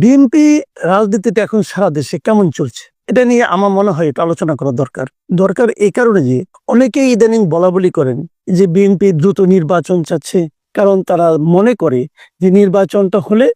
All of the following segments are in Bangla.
বিএনপি রাজনীতিটা এখন সারা দেশে কেমন চলছে? এটা নিয়ে আমার মনে হয় এটা আলোচনা করা দরকার। দরকার এই কারণে যে অনেকেই ইদানিং বলা বলি করেন যে বিএনপি দ্রুত নির্বাচন চাচ্ছে, কারণ তারা মনে করে যে নির্বাচনটা হলে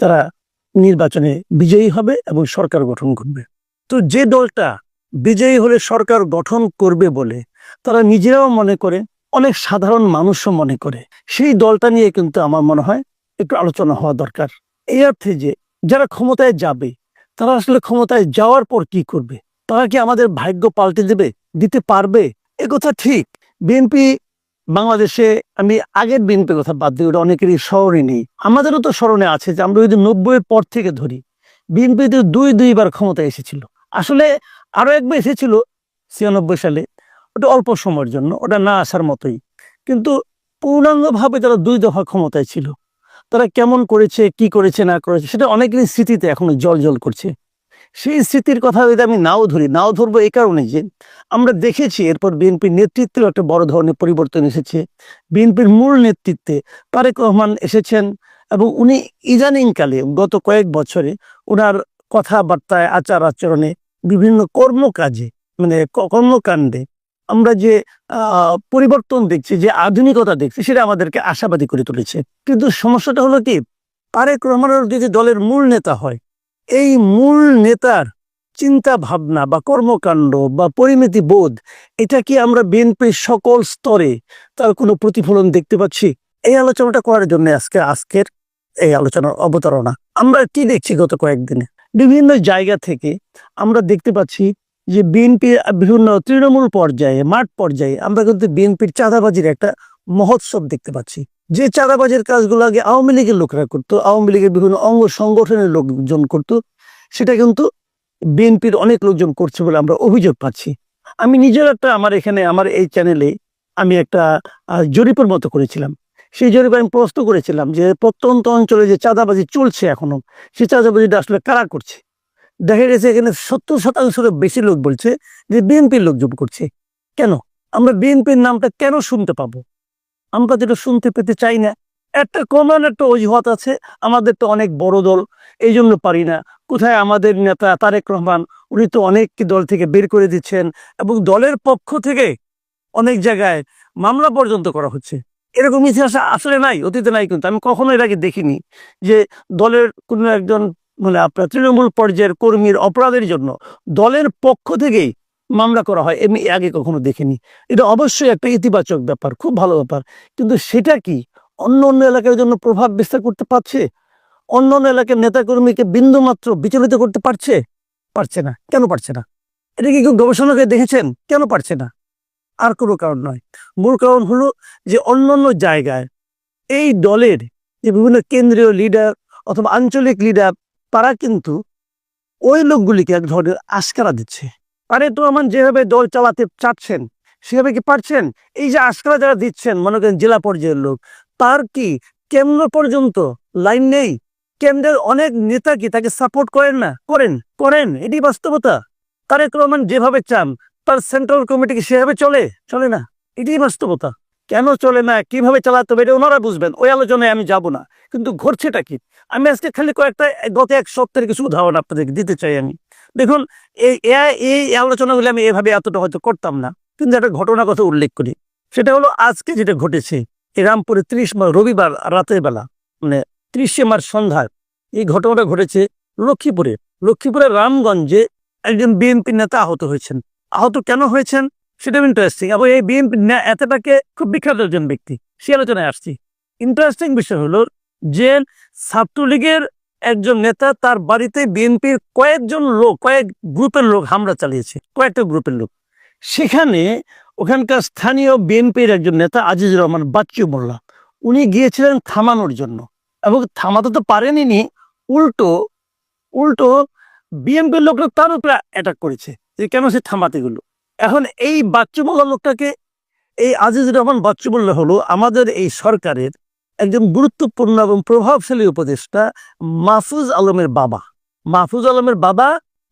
তারা নির্বাচনে বিজয়ী হবে এবং সরকার গঠন করবে। তো যে দলটা বিজয়ী হলে সরকার গঠন করবে বলে তারা নিজেরাও মনে করে, অনেক সাধারণ মানুষও মনে করে। সেই দলটা নিয়ে কিন্তু আমার মনে হয় একটু আলোচনা হওয়া দরকার। এই অর্থে যে যারা ক্ষমতায় যাবে, তারা আসলে ক্ষমতায় যাওয়ার পর কি করবে? তারা কি আমাদের ভাগ্য পাল্টে দেবে, দিতে পারবে? কথা ঠিক। বিএনপি, বাংলাদেশে আমি আগের বিএনপির কথা বাদ দিই ওটা অনেকেরই স্মরণে নেই। আমাদেরও তো স্মরণে আছে যে আমরা যদি নব্বইয়ের পর থেকে ধরি। বিএনপি তো দুই, দুইবার ক্ষমতায় এসেছিল। আসলে আরও একবার এসেছিল ছিয়ানব্বই সালে। ওটা অল্প সময়ের জন্য, ওটা না আসার মতোই। কিন্তু পূর্ণাঙ্গভাবে তারা দুই দফা ক্ষমতায় ছিল। তারা কেমন করেছে, কি করেছে, না করেছে, সেটা অনেকেরই স্মৃতিতে এখনও জল জল করছে। সেই স্মৃতির কথা যদি আমি নাও ধরি, নাও ধরবো এই কারণে যে আমরা দেখেছি এরপর বিএনপির নেতৃত্বেও একটা বড় ধরনের পরিবর্তন এসেছে। বিএনপির মূল নেতৃত্বে তারেক রহমান এসেছেন এবং উনি ইদানিংকালে গত কয়েক বছরে ওনার কথাবার্তায় আচার আচরণে বিভিন্ন কর্মকাজে মানে কর্মকাণ্ডে আমরা যে পরিবর্তন দেখছি, যে আধুনিকতা দেখছি, সেটা আমাদেরকে আশাবাদী করে তুলেছে। কিন্তু সমস্যাটা হলো কি? তারেক রহমানের যদি দলের মূল নেতা হয়, এই মূল নেতার চিন্তা ভাবনা বা কর্মকাণ্ড বা পরিমিতি বোধ, এটা কি আমরা বিএনপির সকল স্তরে তার কোনো প্রতিফলন দেখতে পাচ্ছি? এই আলোচনাটা করার জন্য আজকে, আজকের এই আলোচনার অবতারণা। আমরা কি দেখছি গত কয়েকদিনে? বিভিন্ন জায়গা থেকে আমরা দেখতে পাচ্ছি যে বিএনপি বিভিন্ন তৃণমূল পর্যায়ে, মাঠ পর্যায়ে আমরা কিন্তু বিএনপির চাঁদাবাজির একটা মহোৎসব দেখতে পাচ্ছি। যে চাঁদাবাজির কাজগুলো আগে আওয়ামী লীগের লোকেরা করতো, আওয়ামী লীগের বিভিন্ন অঙ্গ সংগঠনের লোকজন করতো। সেটা কিন্তু বিএনপির অনেক লোকজন করছে বলে আমরা অভিযোগ পাচ্ছি। আমি নিজের একটা আমার এখানে আমার এই চ্যানেলে আমি একটা জরিপের মতো করেছিলাম। সেই জরিপে আমি প্রশ্ন করেছিলাম যে প্রত্যন্ত অঞ্চলে যে চাঁদাবাজি চলছে এখনও সেই চাঁদাবাজিটা আসলে কারা করছে? দেখা গেছে এখানে সত্তর শতাংশের বেশি লোক বলছে যে বিএনপির লোকজন করছে। কেন? আমরা বিএনপির নামটা কেন শুনতে পাবো? আমরা যেটা শুনতে পেতে চাই না, একটা কমন একটা অজুহাত আছে, আমাদের তো অনেক বড় দল এই জন্য পারি না। কোথায় আমাদের নেতা তারেক রহমান, উনি তো অনেক দল থেকে বের করে দিচ্ছেন এবং দলের পক্ষ থেকে অনেক জায়গায় মামলা পর্যন্ত করা হচ্ছে। এরকম ইতিহাস আসলে নাই, অতীতে নাই কিন্তু আমি কখনো এর আগে দেখিনি যে দলের কোনো একজন মানে আপনার তৃণমূল পর্যায়ের কর্মীর অপরাধের জন্য দলের পক্ষ থেকেই মামলা করা হয় এমনি আগে কখনো দেখিনি। এটা অবশ্যই একটা ইতিবাচক ব্যাপার, খুব ভালো ব্যাপার। কিন্তু সেটা কি? অন্য অন্য এলাকার জন্য প্রভাব বিস্তার করতে পারছে? অন্য অন্য এলাকার নেতাকর্মীকে বিন্দু মাত্র বিচলিত করতে পারছে? পারছে না। কেন পারছে না? এটা কি কেউ গবেষণা করে দেখেছেন? কেন পারছে না? আর কোনো কারণ নয়। মূল কারণ হলো যে অন্যান্য জায়গায় এই দলের যে বিভিন্ন কেন্দ্রীয় লিডার অথবা আঞ্চলিক লিডার তারা কিন্তু ওই লোকগুলিকে এক ধরনের আস্কারা দিচ্ছে। আরে তো আমার যেভাবে দল চালাতে চাচ্ছেন, সেভাবে কি পারছেন? এই যে আস্কারা যারা দিচ্ছেন, মনে করেন জেলা পর্যায়ের লোক, তার কি কেন্দ্র পর্যন্ত লাইন নেই? কেন্দ্রের অনেক নেতা কি তাকে সাপোর্ট করেন না? করেন করেন এটি বাস্তবতা। তারেক রহমান যেভাবে চান, তার সেন্ট্রাল কমিটি কি সেভাবে চলে? চলে না, এটাই বাস্তবতা। কেন চলে না? কীভাবে চালাতে হবে, এটা ওনারা বুঝবেন। ওই আলোচনায় আমি যাব না। কিন্তু ঘটছেটা কি? আমি আজকে খালি কয়েকটা, গত এক সপ্তাহের কিছু উদাহরণ আপনাদেরকে দিতে চাই আমি। দেখুন, এই এই আলোচনাগুলো আমি এভাবে এতটা হয়তো করতাম না, কিন্তু একটা ঘটনার কথা উল্লেখ করি। সেটা হলো, আজকে যেটা ঘটেছে রামপুরে ত্রিশ মার রবিবার রাতের বেলা মানে ত্রিশে মার্চ সন্ধ্যায়, এই ঘটনাটা ঘটেছে লক্ষ্মীপুরে। লক্ষ্মীপুরের রামগঞ্জে একজন বিএনপি নেতা আহত হয়েছেন। আহত কেন হয়েছেন? সেটা ইন্টারেস্টিং এবং এই বিএনপি নেতাটাকে খুব বিখ্যাত একজন ব্যক্তি। সে আলোচনায় আসছি। ইন্টারেস্টিং বিষয় হলো যে ছাত্রলীগের একজন নেতা তার বাড়িতে বিএনপির কয়েকজন লোক, কয়েক গ্রুপের লোক হামলা চালিয়েছে, কয়েকটা গ্রুপের লোক। সেখানে ওখানকার স্থানীয় বিএনপির একজন নেতা আজিজ রহমান বাচ্চু মোল্লা, উনি গিয়েছিলেন থামানোর জন্য এবং থামাতে তো পারেনি উল্টো উল্টো বিএনপির লোকরা তার উপরে অ্যাটাক করেছে যে কেন সে থামাতে গেল। এখন এই বাচ্চু মোল্লা লোকটাকে, এই আজিজুর রহমান বাচ্চু মোল্লা হলো আমাদের এই সরকারের একজন গুরুত্বপূর্ণ এবং প্রভাবশালী উপদেষ্টা মাহফুজ আলমের বাবা। মাহফুজ আলমের বাবা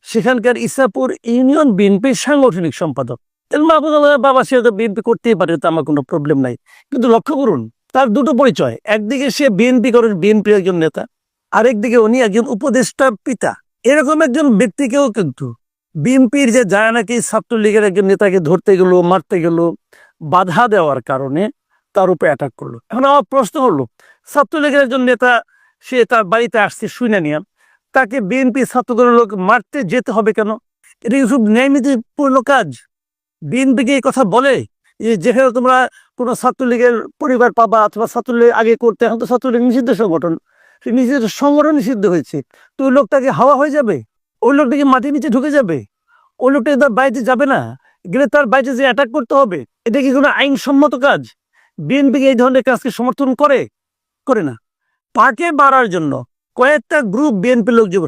সেখানকার ইসাপুর ইউনিয়ন বিএনপির সাংগঠনিক সম্পাদক। মাহফুজ আলমের বাবা সে বিএনপি করতেই পারে তো আমার কোনো প্রবলেম নাই। কিন্তু লক্ষ্য করুন, তার দুটো পরিচয়। একদিকে সে বিএনপি করেন বিএনপির একজন নেতা, আরেকদিকে উনি একজন উপদেষ্টা পিতা। এরকম একজন ব্যক্তিকেও কিন্তু বিএনপির যে যায় নাকি ছাত্রলীগের একজন নেতাকে ধরতে গেল, মারতে গেল, বাধা দেওয়ার কারণে তার উপরে অ্যাটাক করল। এখন আমার প্রশ্ন হলো, ছাত্রলীগের একজন নেতা, সে তার বাড়িতে আসছে শুনে নিয়ে, তাকে বিএনপি ছাত্রদলের লোক মারতে যেতে হবে কেন? এটা কি খুব ন্যায়নীতিপূর্ণ কাজ? বিএনপিকে এই কথা বলে যেখানে তোমরা কোনো ছাত্রলীগের পরিবার পাবা অথবা ছাত্রলীগ আগে করতে, এখন তো ছাত্রলীগ নিষিদ্ধ সংগঠন। সেই নিষিদ্ধ সংগঠন নিষিদ্ধ হয়েছে। তো ওই লোকটাকে হাওয়া হয়ে যাবে? ওই লোকটাকে মাটির নিচে ঢুকে যাবে? ওই লোকটা তার বাড়িতে যাবে না? গেলে তার বাড়িতে যে অ্যাটাক করতে হবে, এটা কি কোনো আইনসম্মত কাজ? বিএনপিকে এই ধরনের কাজকে সমর্থন করে? করে না। তাকে বাড়ার জন্য কয়েকটা গ্রুপ বিএনপি লোক যে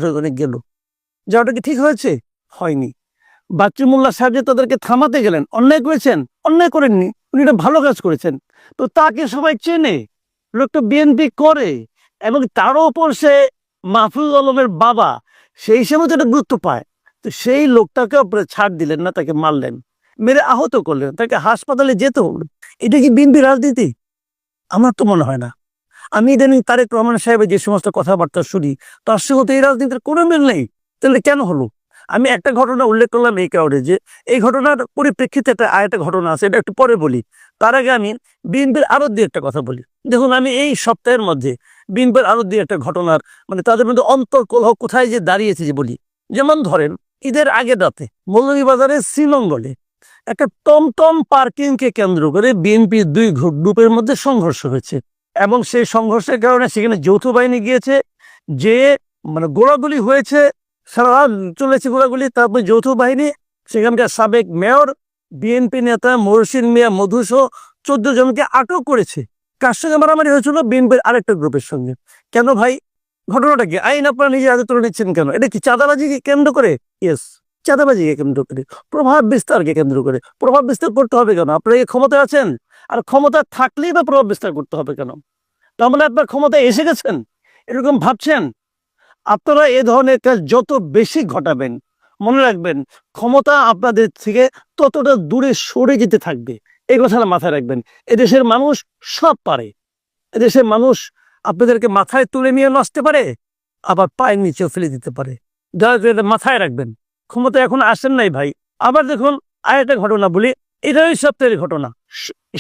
গেল। যাওয়াটা কি ঠিক হয়েছে? হয়নি। বাচ্চু মোল্লা সাহেব যে তাদেরকে থামাতে গেলেন, অন্যায় করেছেন, অন্যায় করেননি, উনি একটা ভালো কাজ করেছেন। তো তাকে সবাই চেনে, লোকটা বিএনপি করে এবং তার ওপর সে মাহফুজ আলমের বাবা, সেই সময় তো একটা গুরুত্ব পায়। তো সেই লোকটাকে ছাড় দিলেন না, তাকে মারলেন। মেরে আহত করলেন, তাকে হাসপাতালে যেতে হলো। এটা কি বিএনপি রাজনীতি? আমার তো মনে হয় না। আমি ইদানিং তারেক রহমান সাহেবের যে সমস্ত কথাবার্তা শুনি, তার সঙ্গে এই রাজনীতির কোনো মিল নেই। তাহলে কেন হলো? আমি একটা ঘটনা উল্লেখ করলাম এই কারণে যে, এই ঘটনার পরিপ্রেক্ষিতে একটা আরেকটা ঘটনা আছে, এটা একটু পরে বলি। তার আগে আমি বিএনপির আরও দিয়ে একটা কথা বলি। দেখুন, আমি এই সপ্তাহের মধ্যে বিএনপির আরও দিয়ে একটা ঘটনার মানে তাদের মধ্যে অন্তর্কলহ কোথায় যে দাঁড়িয়েছে যে বলি। যেমন ধরেন, ঈদের আগে রাতে মৌলভীবাজারের শ্রীমঙ্গলে একটা টমটম পার্কিংকে কেন্দ্র করে বিএনপির দুই গ্রুপের মধ্যে সংঘর্ষ হয়েছে। এবং সেই সংঘর্ষের কারণে সেখানে যৌথ বাহিনী গিয়েছে, যে মানে গোড়াগুলি হয়েছে, সারা চলেছে গোড়াগুলি তারপর যৌথ বাহিনী, সেখানকার সাবেক মেয়র, বিএনপি নেতা মহসিন মিয়া মধুসহ চোদ্দ জনকে আটক করেছে। কার সঙ্গে মারামারি হয়েছিল? বিএনপির আরেকটা গ্রুপের সঙ্গে। কেন ভাই? ঘটনাটা কি? আইন আপনারা নিজে হাতে তুলে নিচ্ছেন কেন? এটা কি চাঁদাবাজিকে কেন্দ্র করে? ইয়েস চাঁদাবাজিকে কেন্দ্র করে? প্রভাব বিস্তারকে কেন্দ্র করে? প্রভাব বিস্তার করতে হবে কেন? আপনারা কি ক্ষমতায় আছেন? আর ক্ষমতা থাকলেই বা প্রভাব বিস্তার করতে হবে কেন? তার মানে আপনার ক্ষমতায় এসে গেছেন? এরকম ভাবছেন? আপনারা এ ধরনের কাজ যত বেশি ঘটাবেন, মনে রাখবেন, ক্ষমতা আপনাদের থেকে ততটা দূরে সরে যেতে থাকবে। এই কথাটা মাথায় রাখবেন। এদেশের মানুষ সব পারে। এদেশের মানুষ আপনাদেরকে মাথায় তুলে নিয়ে নষ্ট পারে, আবার পায়ের নিচেও ফেলে দিতে পারে। যারা এটা মাথায় রাখবেন। ক্ষমতা এখন আসেন নাই ভাই। আবার দেখুন আরেকটা ঘটনা বলি, এটাই সপ্তাহের ঘটনা।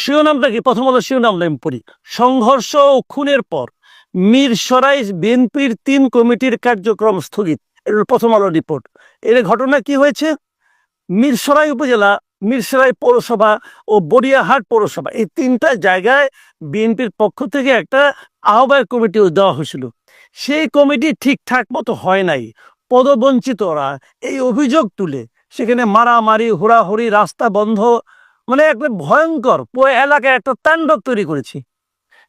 শিরোনামটা কি? প্রথমত শিরোনামটা আমি পড়ি। সংঘর্ষ ও খুনের পর মিরসরাই বিএনপির তিন কমিটির কার্যক্রম স্থগিত। এটা প্রথম আলো রিপোর্ট এর ঘটনা কি হয়েছে? মিরসরাই উপজেলা মিরসরাই পৌরসভা ও বড়িয়াহাট পৌরসভা, এই তিনটা জায়গায় বিএনপির পক্ষ থেকে একটা আহ্বায়ক কমিটি দেওয়া হয়েছিল। সেই কমিটি ঠিকঠাক মতো হয় নাই। পদবঞ্চিতরা এই অভিযোগ তুলে। সেখানে মারামারি, হুড়াহুড়ি, রাস্তা বন্ধ মানে একটা ভয়ঙ্কর এলাকায় একটা তাণ্ডব তৈরি করেছি।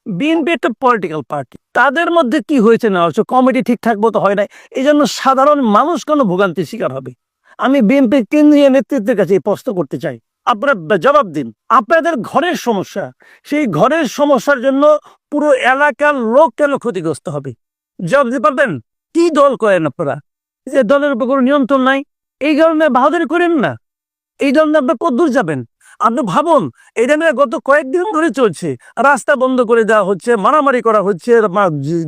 বিএনপি একটা পলিটিক্যাল পার্টি তাদের মধ্যে কি হয়েছে না হচ্ছে কমিটি ঠিকঠাক মতো হয় নাই এই জন্য সাধারণ মানুষ কেন ভোগান্তির শিকার হবে? আমি বিএনপির কেন্দ্রীয় নেতৃত্বের কাছে প্রশ্ন করতে চাই। আপনারা জবাব দিন। আপনাদের ঘরের সমস্যা, সেই ঘরের সমস্যার জন্য পুরো এলাকার লোক কেন ক্ষতিগ্রস্ত হবে? জবাব দিতে পারবেন? কি দল করেন আপনারা? যে দলের উপর কোনো নিয়ন্ত্রণ নাই, এই কারণে বাহাদুরি করেন না। এই জন্য আপনি কদ্দূর যাবেন? আপনি ভাবুন এটা নিয়ে গত কয়েকদিন ধরে চলছে, রাস্তা বন্ধ করে দেওয়া হচ্ছে, মারামারি করা হচ্ছে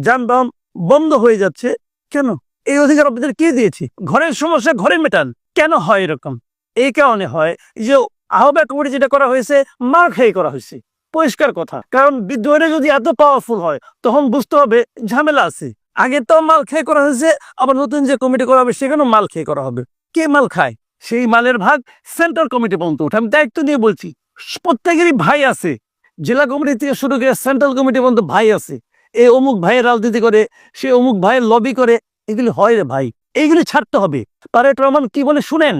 যানবাহন বন্ধ হয়ে যাচ্ছে। কেন? এই অধিকার আপনাদের কে দিয়েছি? ঘরের সমস্যা ঘরে মেটান। কেন হয় এরকম? এই কারণে হয় যে আহ্বায়ক কমিটি যেটা করা হয়েছে, মার খেয়ে করা হয়েছে। পরিষ্কার কথা। কারণ বিদ্রোহীরা যদি এত পাওয়ারফুল হয়, তখন বুঝতে হবে ঝামেলা আছে। আগে তো মাল খেয়ে করা হয়েছে, আবার নতুন যে কমিটি করা হবে, সেখানেও মাল খেয়ে করা হবে। কে মাল খায়? সেই মালের ভাগ সেন্ট্রাল কমিটি পর্যন্ত উঠে আমি দায়িত্ব নিয়ে বলছি। প্রত্যেকেরই ভাই আছে। জেলা কমিটি থেকে শুরু করে সেন্ট্রাল কমিটি পর্যন্ত ভাই আছে। এই অমুক ভাইয়ের রাজনীতি করে, সে অমুক ভাইয়ের লবি করে, এগুলি হয় রে ভাই। এইগুলি ছাড়তে হবে। তারেক রহমান কি বলে শুনেন?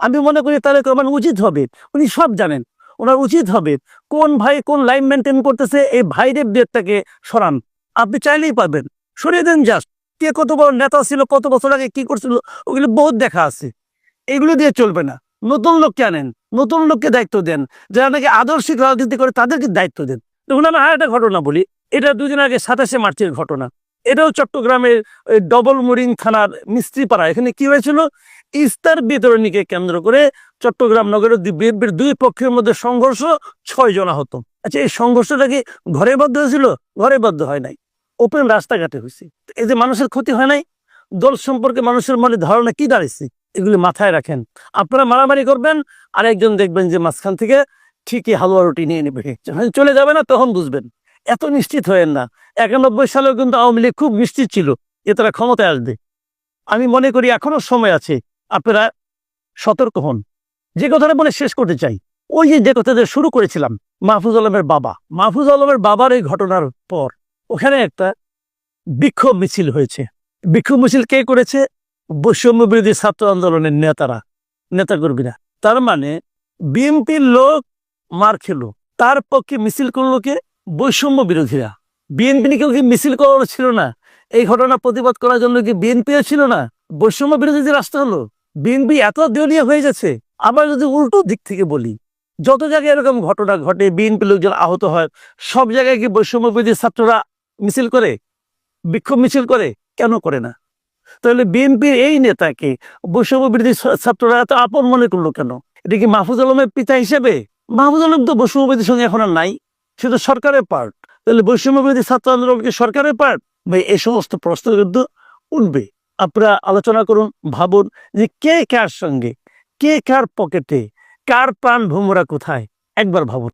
আমি মনে করি তারেক রহমান উচিত হবে। উনি সব জানেন। ওনার উচিত হবে কোন ভাই কোন লাইন মেনটেন করতেছে, এই ভাইদের ডেটটাকে সরান। আপনি চাইলেই পারবেন। সরিয়ে দেন জাস্ট কে কত বড় নেতা ছিল, কত বছর আগে কি করছিল, ওগুলো বহুত দেখা আছে। এগুলো দিয়ে চলবে না। নতুন লোককে আনেন, নতুন লোককে দায়িত্ব দেন। যারা নাকি আদর্শিক রাজনীতি করে, তাদেরকে দায়িত্ব দেন। দেখুন, আমি আর একটা ঘটনা বলি। এটা দুদিন আগে সাতাশে মার্চের ঘটনা। এটাও চট্টগ্রামের ডবল মুরিং থানার মিস্ত্রিপাড়া। এখানে কি হয়েছিল? ইস্তার বিতরণীকে কেন্দ্র করে চট্টগ্রাম নগরের বিএনপির দুই পক্ষের মধ্যে সংঘর্ষ ছয় জনা হতো আচ্ছা এই সংঘর্ষটা কি ঘরে বদ্ধ হয়েছিল? ঘরে বদ্ধ হয় নাই। ওপেন রাস্তাঘাটে হয়েছে এই যে মানুষের ক্ষতি হয় নাই, দল সম্পর্কে মানুষের মনে ধারণা কি দাঁড়িয়েছে এগুলি মাথায় রাখেন। আপনারা মারামারি করবেন আর একজন দেখবেন যে মাঝখান থেকে ঠিকই হালুয়া রুটি নিয়ে নেবে। যখন চলে যাবে না, তখন বুঝবেন। এত নিশ্চিত হয়েন না। একানব্বই সালেও কিন্তু আওয়ামী লীগ খুব নিশ্চিত ছিল যে তারা ক্ষমতায় আসবে। আমি মনে করি এখনও সময় আছে, আপনারা সতর্ক হন। যে কথাটা বলে শেষ করতে চাই, ওই যে যে কথাটা শুরু করেছিলাম, মাহফুজ আলমের বাবা। মাহফুজ আলমের বাবার এই ঘটনার পর ওখানে একটা বিক্ষোভ মিছিল হয়েছে। বিক্ষোভ মিছিল কে করেছে? বৈষম্য বিরোধী ছাত্র আন্দোলনের নেতারা নেতা নেতাকর্মীরা। তার মানে বিএনপির লোক মার খেলো। তার পক্ষে মিছিল করল কে? বৈষম্য বিরোধীরা। বিএনপি কেউ কি মিছিল করার ছিল না? এই ঘটনা প্রতিবাদ করার জন্য কি বিএনপিও ছিল না? বৈষম্য বিরোধী যে রাস্তা হলো, বিএনপি এত দেউলিয়া হয়ে যাচ্ছে। আবার যদি উল্টো দিক থেকে বলি, যত জায়গায় এরকম ঘটনা ঘটে, বিএনপি লোকজন আহত হয়, সব জায়গায় কি বৈষম্য বিরোধী ছাত্ররা মিছিল করে? বিক্ষোভ মিছিল করে? কেন করে না? তাহলে বিএনপির এই নেতাকে বৈষম্য বিরোধী ছাত্ররা এত আপন মনে করল কেন? এটা কি মাহফুজ আলমের পিতা হিসেবে? মাহফুজ আলম তো বৈষম্য বিরোধীর সঙ্গে এখন আর নাই। সে তো সরকারের পার্ট তাহলে বৈষম্য বিরোধী ছাত্র আন্দোলন কি সরকারের পার্ট ভাই, এই সমস্ত প্রশ্ন কিন্তু উঠবে। আপনারা আলোচনা করুন, ভাবুন যে কে কার সঙ্গে, কে কার পকেটে কার প্রাণ ভোমরা কোথায়? একবার ভাবুন।